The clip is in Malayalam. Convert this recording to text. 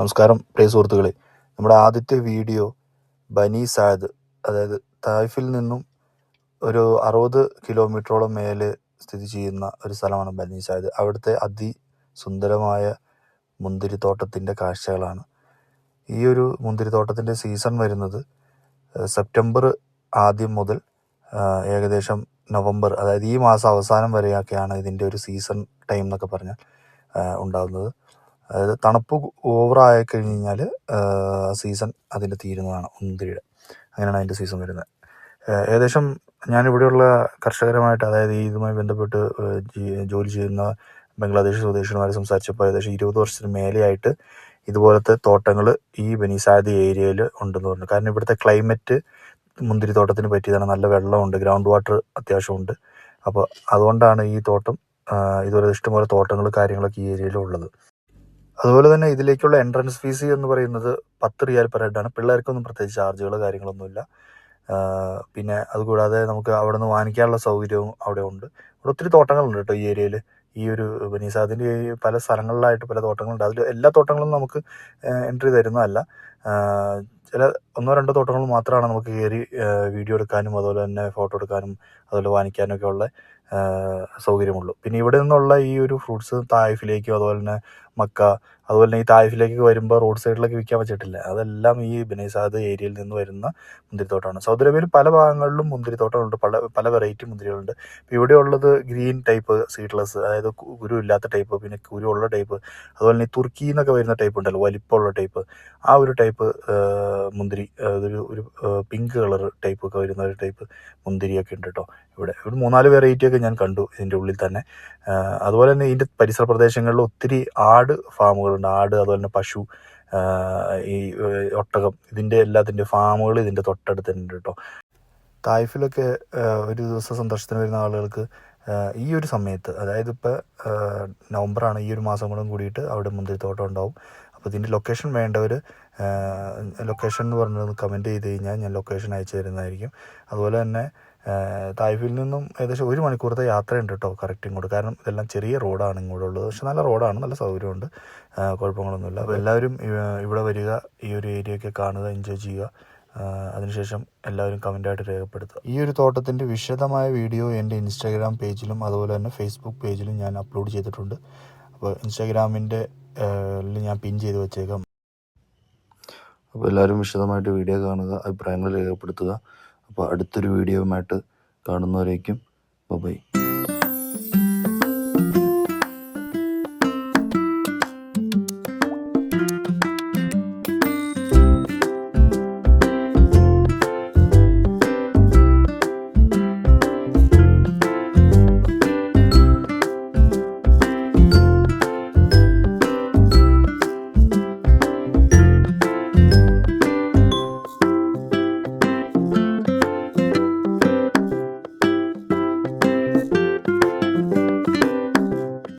നമസ്കാരം പ്രിയ സുഹൃത്തുക്കളെ. നമ്മുടെ ആദ്യത്തെ വീഡിയോ ബനി സാദ് അതായത് തായ്ഫിൽ നിന്നും ഒരു അറുപത് കിലോമീറ്ററോളം മേലെ സ്ഥിതി ചെയ്യുന്ന ഒരു സ്ഥലമാണ് ബനി സാദ് അവിടുത്തെ അതിസുന്ദരമായ മുന്തിരിത്തോട്ടത്തിന്റെ കാഴ്ചകളാണ്. ഈ ഒരു മുന്തിരിത്തോട്ടത്തിന്റെ സീസൺ വരുന്നത് സെപ്റ്റംബർ ആദ്യം മുതൽ ഏകദേശം നവംബർ അതായത് ഈ മാസം അവസാനം വരെയൊക്കെയാണ് ഇതിന്റെ ഒരു സീസൺ ടൈം എന്നൊക്കെ പറഞ്ഞാൽ ഉണ്ടാകുന്നത് അതായത് തണുപ്പ് ഓവറായി കഴിഞ്ഞ് കഴിഞ്ഞാൽ സീസൺ അതിന്റെ തീരുന്നതാണ് ഉന്തിരിയുടെ. അങ്ങനെയാണ് അതിന്റെ സീസൺ വരുന്നത്. ഏകദേശം ഞാനിവിടെയുള്ള കർഷകരുമായിട്ട് അതായത് ഇതുമായി ബന്ധപ്പെട്ട് ജോലി ചെയ്യുന്ന ബംഗ്ലാദേശ് സ്വദേശികളുമായി സംസാരിച്ചപ്പോൾ ഏകദേശം ഇരുപത് വർഷത്തിന് മേലെയായിട്ട് ഇതുപോലത്തെ തോട്ടങ്ങൾ ഈ ബനീസാദ് ഏരിയയിൽ ഉണ്ടെന്ന് പറഞ്ഞു. കാരണം ഇവിടുത്തെ ക്ലൈമറ്റ് മുന്തിരി തോട്ടത്തിന് പറ്റിയതാണ്. നല്ല വെള്ളമുണ്ട് ഗ്രൗണ്ട് വാട്ടർ അത്യാവശ്യമുണ്ട്. അപ്പോൾ അതുകൊണ്ടാണ് ഈ തോട്ടം ഇതുപോലെ ഇഷ്ടംപോലെ തോട്ടങ്ങൾ കാര്യങ്ങളൊക്കെ ഈ ഏരിയയിൽ ഉള്ളത്. അതുപോലെ തന്നെ ഇതിലേക്കുള്ള എൻട്രൻസ് ഫീസ് എന്ന് പറയുന്നത് പത്ത് റിയാൽ പെർ ഹെഡാണ് പിള്ളേർക്കൊന്നും പ്രത്യേകിച്ച് ചാർജുകൾ കാര്യങ്ങളൊന്നുമില്ല പിന്നെ അതുകൂടാതെ നമുക്ക് അവിടെ നിന്ന് വാങ്ങിക്കാനുള്ള സൗകര്യവും അവിടെ ഉണ്ട്. ഇവിടെ ഒത്തിരി തോട്ടങ്ങളുണ്ട് കേട്ടോ ഈ ഏരിയയിൽ ഈ ഒരു ബനീസാദിന്റെ പല സ്ഥലങ്ങളിലായിട്ട് പല തോട്ടങ്ങളുണ്ട്. അതിൽ എല്ലാ തോട്ടങ്ങളും നമുക്ക് എൻട്രി തരുന്നതല്ല. ചില ഒന്നോ രണ്ടോ തോട്ടങ്ങൾ മാത്രമാണ് നമുക്ക് കയറി വീഡിയോ എടുക്കാനും അതുപോലെ തന്നെ ഫോട്ടോ എടുക്കാനും അതുപോലെ വാങ്ങിക്കാനും ഒക്കെ ഉള്ള സൗകര്യമുള്ളൂ. പിന്നെ ഇവിടെ നിന്നുള്ള ഈ ഒരു ഫ്രൂട്ട്സ് തായ്ഫിലേക്കും അതുപോലെ തന്നെ മക്ക അതുപോലെ ഈ തായിഫിലേക്ക് വരുമ്പോൾ റോഡ് സൈഡിലൊക്കെ വിൽക്കാൻ പറ്റിയിട്ടില്ല അതെല്ലാം ഈ ബിനൈസാദ് ഏരിയയിൽ നിന്ന് വരുന്ന മുന്തിരിത്തോട്ടമാണ് സൗദി അറേബ്യയിൽ പല ഭാഗങ്ങളിലും മുന്തിരിത്തോട്ടമുണ്ട് പല പല വെറൈറ്റി മുന്തിരികളുണ്ട്. ഇപ്പോൾ ഇവിടെ ഉള്ളത് ഗ്രീൻ ടൈപ്പ് സീഡ്ലെസ് അതായത് കുരു ഇല്ലാത്ത ടൈപ്പ് പിന്നെ കുരു ഉള്ള ടൈപ്പ് അതുപോലെ തന്നെ തുർക്കി എന്നൊക്കെ വരുന്ന ടൈപ്പ് ഉണ്ടല്ലോ വലിപ്പമുള്ള ടൈപ്പ് ആ ഒരു ടൈപ്പ് മുന്തിരി അതൊരു ഒരു പിങ്ക് കളർ ടൈപ്പ് ഒക്കെ വരുന്ന ഒരു ടൈപ്പ് മുന്തിരിയൊക്കെ ഉണ്ട് കേട്ടോ ഇവിടെ. ഒരു മൂന്നാൽ വെറൈറ്റിയൊക്കെ ഞാൻ കണ്ടു ഇതിന്റെ ഉള്ളിൽ തന്നെ. അതുപോലെ തന്നെ ഇതിന്റെ പരിസര പ്രദേശങ്ങളിൽ ഒത്തിരി ആട് ഫാമുകളുണ്ട്. ആട് അതുപോലെ തന്നെ പശു ഈ ഒട്ടകം. ഇതിന്റെ എല്ലാത്തിന്റെ ഫാമുകൾ ഇതിന്റെ തൊട്ടടുത്ത് ഉണ്ട് കേട്ടോ. തായ്ഫിലൊക്കെ ഒരു ദിവസം സന്ദർശനത്തിന് വരുന്ന ആളുകൾക്ക് ഈ ഒരു സമയത്ത് അതായത് ഇപ്പോൾ നവംബറാണ് ഈ ഒരു മാസം കൂടെ കൂടിയിട്ട് അവിടെ മുന്തിരിത്തോട്ടം ഉണ്ടാവും. അപ്പോൾ ഇതിന്റെ ലൊക്കേഷൻ വേണ്ടവർ ലൊക്കേഷൻ എന്ന് പറഞ്ഞത് കമന്റ് ചെയ്ത് കഴിഞ്ഞാൽ ഞാൻ ലൊക്കേഷൻ അയച്ചു തരുന്നതായിരിക്കും. അതുപോലെ തന്നെ തായ്ഫിൽ നിന്നും ഏകദേശം ഒരു മണിക്കൂറത്തെ യാത്രയുണ്ട് കേട്ടോ കറക്റ്റ് ഇങ്ങോട്ട്. കാരണം ഇതെല്ലാം ചെറിയ റോഡാണ് ഇങ്ങോട്ടുള്ളത്. പക്ഷെ നല്ല റോഡാണ് നല്ല സൗകര്യമുണ്ട്. കുഴപ്പങ്ങളൊന്നുമില്ല. അപ്പോൾ എല്ലാവരും ഇവിടെ വരിക ഈ ഒരു ഏരിയയൊക്കെ കാണുക എൻജോയ് ചെയ്യുക. അതിനുശേഷം എല്ലാവരും കമന്റായിട്ട് രേഖപ്പെടുത്തുക. ഈ ഒരു തോട്ടത്തിന്റെ വിശദമായ വീഡിയോ എന്റെ ഇൻസ്റ്റാഗ്രാം പേജിലും അതുപോലെ തന്നെ ഫേസ്ബുക്ക് പേജിലും ഞാൻ അപ്ലോഡ് ചെയ്തിട്ടുണ്ട്. അപ്പോൾ ഇൻസ്റ്റാഗ്രാമിന്റെ ഞാൻ പിൻ ചെയ്ത് വെച്ചേക്കാം. അപ്പോൾ എല്ലാവരും വിശദമായിട്ട് വീഡിയോ കാണുക അഭിപ്രായങ്ങൾ രേഖപ്പെടുത്തുക. അപ്പോൾ അടുത്തൊരു വീഡിയോയുമായിട്ട് കാണുന്നവരേക്കും ബൈ